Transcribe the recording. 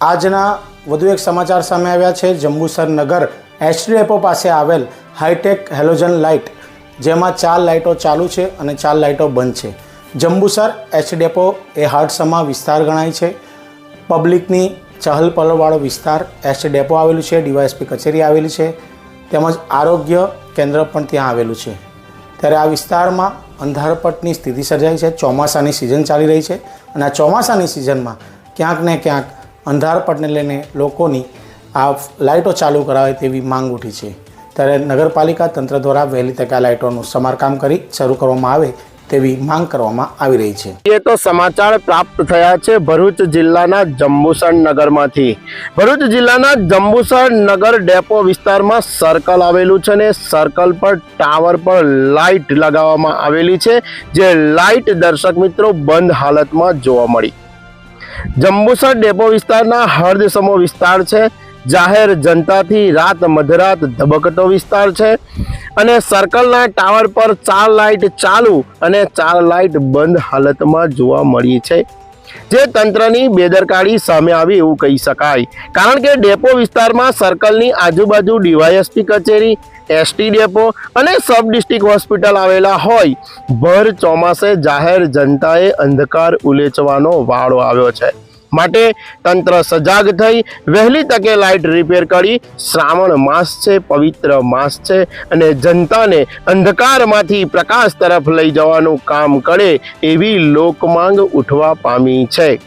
આજના વધુ એક સમાચાર સામે આવ્યા છે. જંબુસર નગર એચડી ડેપો પાસે આવેલ હાઈટેક હેલોજન લાઇટ જેમાં ચાર લાઇટો ચાલુ છે અને ચાર લાઇટો બંધ છે. જંબુસર એચ ડેપો એ હાટસમા વિસ્તાર ગણાય છે. પબ્લિકની ચહલ પહલવાળો વિસ્તાર એચ ડેપો આવેલું છે. ડીવાયએસપી કચેરી આવેલી છે. તેમજ આરોગ્ય કેન્દ્ર પણ ત્યાં આવેલું છે. ત્યારે આ વિસ્તારમાં અંધારપટની સ્થિતિ સર્જાઈ છે. ચોમાસાની સિઝન ચાલી રહી છે અને આ ચોમાસાની સિઝનમાં ક્યાંક ને ક્યાંક અંધારપટને લઈને લોકોની આ લાઇટો ચાલુ કરાવે તેવી માંગ ઉઠી છે. ત્યારે નગરપાલિકા તંત્ર દ્વારા વહેલી તકે લાઇટોનું સમારકામ કરી શરૂ કરવામાં આવે તેવી માંગ કરવામાં આવી રહી છે. એ તો સમાચાર પ્રાપ્ત થયા છે ભરૂચ જિલ્લાના જંબુસર નગરમાંથી. ભરૂચ જિલ્લાના જંબુસર નગર ડેપો વિસ્તારમાં સર્કલ આવેલું છે ને સર્કલ પર ટાવર પર લાઇટ લગાવવામાં આવેલી છે, જે લાઇટ દર્શક મિત્રો બંધ હાલતમાં જોવા મળી. જંબુસર ડેપો વિસ્તારના હર્દસમો વિસ્તાર છે. જાહેર જનતાથી રાત મધરાત ધબકતો વિસ્તાર છે. અને સર્કલના ટાવર પર ચાર લાઇટ ચાલુ અને ચાર લાઇટ બંધ હાલતમાં જોવા મળી છે. જે તંત્રની બેદરકારી સામે આવી એવું કહી શકાય. કારણ કે ડેપો વિસ્તારમાં સર્કલની આજુબાજુ ડીવાયએસપી કચેરી, એસટી ડેપો અને સબ ડિસ્ટ્રિક્ટ હોસ્પિટલ આવેલા હોય. ભર ચોમાસે જાહેર જનતાએ અંધકાર ઉલેચવાનો વાળો આવ્યો છે. માટે તંત્ર સજાગ થઈ વહેલી તકે લાઇટ રિપેર કરી. શ્રાવણ માસ છે, પવિત્ર માસ છે અને જનતાને અંધકારમાંથી પ્રકાશ તરફ લઈ જવાનું કામ કરે એવી લોકમાંગ ઉઠવા પામી છે.